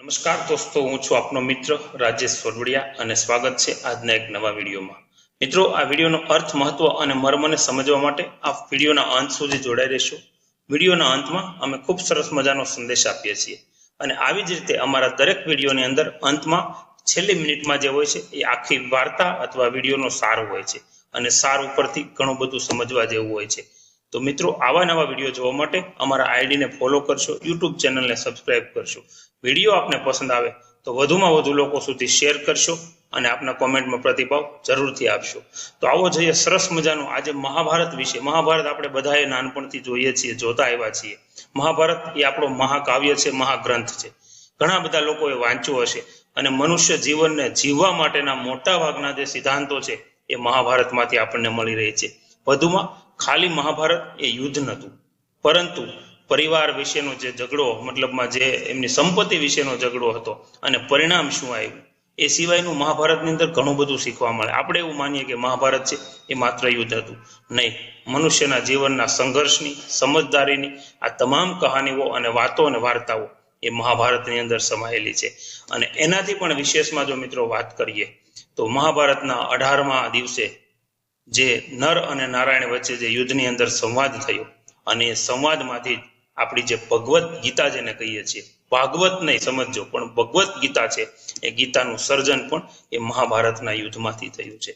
નમસ્કાર દોસ્તો, હું છું આપનો મિત્ર રાજેશ સોરવડિયા અને સ્વાગત છે આજના એક નવા વિડીયોમાં. મિત્રો, આ વિડીયોનો અર્થ મહત્વ અને મર્મને સમજવા માટે આ વિડીયોના અંત સુધી જોડાઈ રહેશો. વિડીયોના અંતમાં અમે ખૂબ સરસ મજાનો સંદેશ આપીએ છીએ. અને આવી જ રીતે અમારા દરેક વિડીયોની અંદર અંતમાં છેલ્લી મિનિટમાં જે હોય છે, એ આખી વાર્તા અથવા વિડીયોનો સાર હોય છે. અને સાર ઉપરથી ઘણું બધું સમજવા જેવું હોય છે. તો મિત્રો, આવા નવા વીડિયો જોવા માટે અમારા આઈડીને ફોલો કરશો, યુટ્યુબ ચેનલને સબસ્ક્રાઇબ કરશો. વીડિયો આપને પસંદ આવે તો વધુમાં વધુ લોકો સુધી શેર કરશો અને આપના કોમેન્ટમાં પ્રતિભાવ જરૂરથી આપશો. તો આવો જોઈએ, સરસ મજાનું આજે મહાભારત વિશે. મહાભારત આપણે બધાએ નાનપણથી જોઈએ છીએ, જોતા આવ્યા છીએ. મહાભારત એ આપણો મહાકાવ્ય છે, મહાગ્રંથ છે. ઘણા બધા લોકોએ વાંચ્યું હશે અને મનુષ્ય જીવનને જીવવા માટેના મોટા ભાગના જે સિદ્ધાંતો છે એ મહાભારતમાંથી આપણને મળી રહે છે. વધુમાં ખાલી મહાભારત એ યુદ્ધ નહોતું. પરંતુ પરિવાર વિશેનો જે ઝઘડો, મતલબમાં જે એમની સંપત્તિ વિશેનો ઝઘડો હતો અને પરિણામ શું આવ્યું, એ સિવાયનું મહાભારતની અંદર ઘણું બધું શીખવા મળે. આપણે એવું માનીએ કે મહાભારત છે, એ માત્ર યુદ્ધ હતું. નહીં, મનુષ્યના જીવનના સંઘર્ષની, સમજદારીની, આ તમામ કહાનીઓ અને વાતો અને વાર્તાઓ એ મહાભારતની અંદર સમાયેલી છે. અને એનાથી પણ વિશેષમાં જો મિત્રો વાત કરીએ, તો મહાભારતના અઢારમા દિવસે જે નર અને નારાયણ વચ્ચે જે યુદ્ધની અંદર સંવાદ થયો અને એ સંવાદમાંથી આપણી જે ભગવદ્ ગીતા જેને કહીએ છીએ, ભાગવત નહીં સમજજો, પણ ભગવદ્ ગીતા છે, એ ગીતાનું સર્જન પણ એ મહાભારતના યુદ્ધમાંથી થયું છે.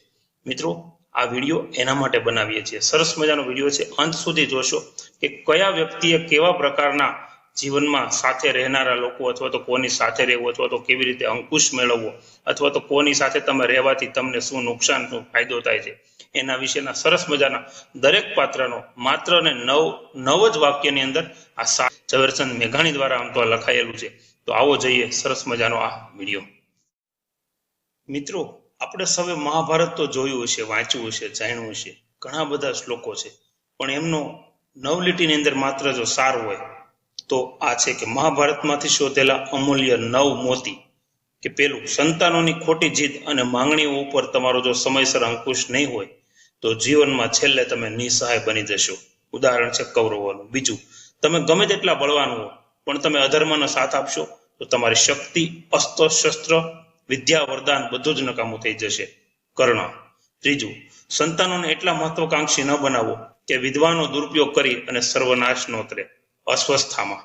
મિત્રો, આ વીડિયો એના માટે બનાવીએ છીએ. સરસ મજાનો વીડિયો છે. અંત સુધી જોશો કે કયા વ્યક્તિએ કેવા પ્રકારના જીવનમાં સાથે રહેનારા લોકો અથવા તો કોની સાથે રહેવું અથવા તો કેવી રીતે અંકુશ મેળવવો અથવા તો કોની સાથે તમે રહેવાથી તમને શું નુકસાન શું ફાયદો થાય છે. એના વિશેના સરસ મજાના દરેક પાત્રનો માત્ર ને નવ નવ જ વાક્યની અંદર આ ઝવેરચંદ મેઘાણી દ્વારા આમ તો લખાયેલું છે. તો આવો જોઈએ સરસ મજાનો આ વીડિયો. મિત્રો, આપણે સૌએ મહાભારત તો જોયું હશે, વાંચ્યું હશે, જાણ્યું હશે, ઘણા બધા શ્લોકો છે. પણ એમનો નવલીટીની અંદર માત્ર જો સાર હોય, તો આ છે કે મહાભારતમાંથી શોધેલા અમૂલ્ય નવ મોતી. કે પેલું સંતાનોની ખોટી જીદ અને માંગણીઓ ઉપર તમારો જો સમયસર અંકુશ નહીં હોય તો જીવનમાં છેલ્લે તમે નિસહાય બની જશો. ઉદાહરણ છે કૌરવોનું. બીજું, તમે ગમે તેટલા બળવાન હો, પણ તમે અધર્મનો સાથ આપશો, તો તમારી શક્તિ, અસ્ત્ર, શસ્ત્ર, વિદ્યા, વરદાન બધું જ નકામું થઈ જશે. કર્ણ. ત્રીજું, સંતાનોને એટલા મહત્વકાંક્ષી ન બનાવો કે વિદ્વાનો દુરુપયોગ કરી અને સર્વનાશ નોતરે અસ્વસ્થામાં.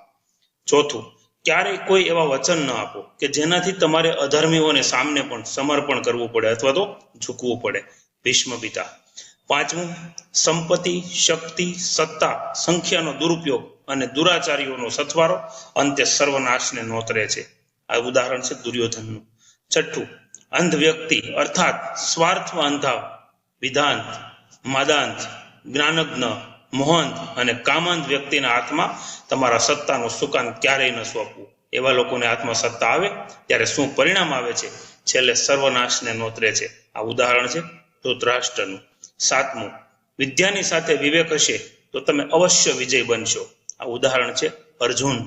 ચોથું, ક્યારેય કોઈ એવા વચન ન આપો કે જેનાથી તમારે અધર્મીઓને સામને પણ સમર્પણ કરવું પડે અથવા તો ઝૂકવું પડે. ભીષ્મ પિતા પાંચમું, સંપત્તિ, શક્તિ, સત્તા, સંખ્યાનો દુરુપયોગ અને દુરાચારીઓનો સથવારો, અંતે સર્વનાશને નોતરે છે. આ ઉદાહરણ છે દુર્યોધનનું. છઠ્ઠું અંધ વ્યક્તિ અર્થાત સ્વાર્થમાં અંધા વિધાંત માદાંત, જ્ઞાનજ્ઞ, મોહંત અને કામાંત વ્યક્તિના હાથમાં તમારા સત્તાનું સુકાન ક્યારેય ન સોંપવું. એવા લોકોને હાથમાં સત્તા આવે, ત્યારે શું પરિણામ આવે છે? છેલ્લે સર્વનાશને નોતરે છે. આ ઉદાહરણ છે ધૃતરાષ્ટ્રનું સાતમું, વિદ્યાની સાથે વિવેક હશે તો તમે અવશ્ય વિજય બનશો. આ ઉદાહરણ છે અર્જુન.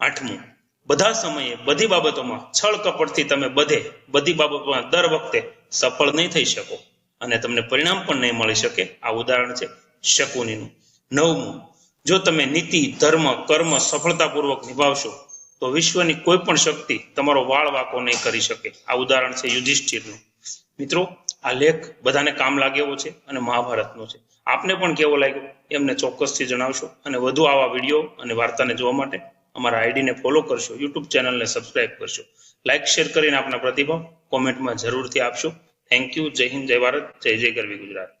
આઠમું, બધા સમયે બધી બાબતોમાં છળ કપટથી તમે બધે બધી બાબતોમાં દર વખતે સફળ નહીં થઈ શકો અને તમને પરિણામ પણ નહીં મળી શકે. આ ઉદાહરણ છે શકુનીનું. નવમું, જો તમે નીતિ, ધર્મ, કર્મ સફળતાપૂર્વક નિભાવશો, તો વિશ્વની કોઈ પણ શક્તિ તમારો વાળ વાકો નહીં કરી શકે. આ ઉદાહરણ છે યુધિષ્ઠિરનું. મિત્રો આ લેખ બધાને કામ લાગે એવો છે અને મહાભારતનો છે. આપને પણ કેવો લાગ્યો? એમને ચોક્કસથી જણાવશો અને વધુ આવા વીડિયો અને વાર્તાને જોવા માટે અમારા આઈડીને ફોલો કરશો, યુટ્યુબ ચેનલને સબસ્ક્રાઇબ કરશો. લાઇક, શેર કરીને આપના પ્રતિભાવ કોમેન્ટમાં જરૂરથી આપશો. Thank you. જય હિન્દ, જય ભારત, જય જય ગરવી ગુજરાત.